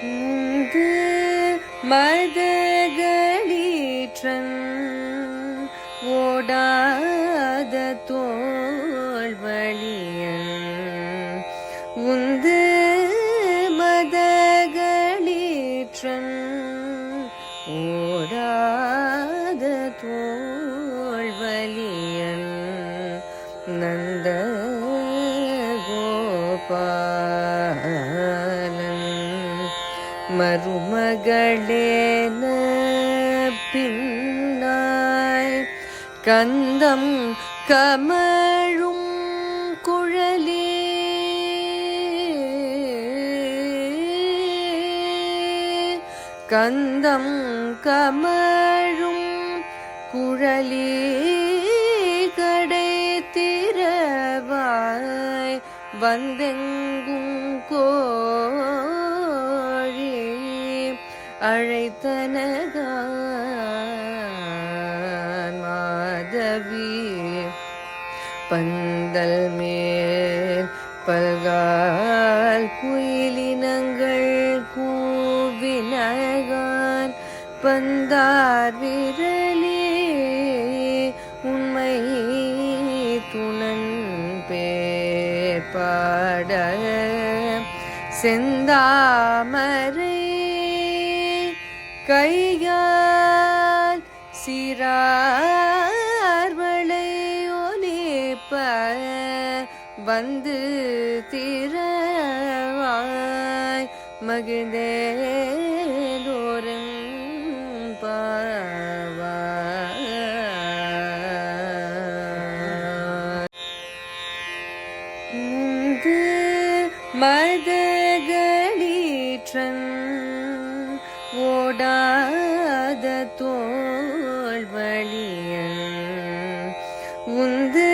உந்து மதகளீற்றன் ஓடாத தோல் தோல்வழியன் உந்து மதகளீற்றன் ஓடாத தோல் வழியன் நந்த கோபா மருமகளேன பின்னாய் கந்தம் கமழும் குழலே. கந்தம் கமழும் குழலே கடை திறவாய் வந்தெங்கும் கோ அழைத்தனகான் மாதவி பந்தல் மேல் பல்கால் குயிலினங்கள் கூவினகான் பந்தார் விரலே உண்மை துணன் பேர் பாட செந்தாமரை கையால் சிறார்வளை ஒலிப்ப வந்து திறவாய் மகிழ்ந்தேலோரும் பாவாய். உந்து மதகளீற்றன் ஓடாத தோல் தோல்வழியன் உந்து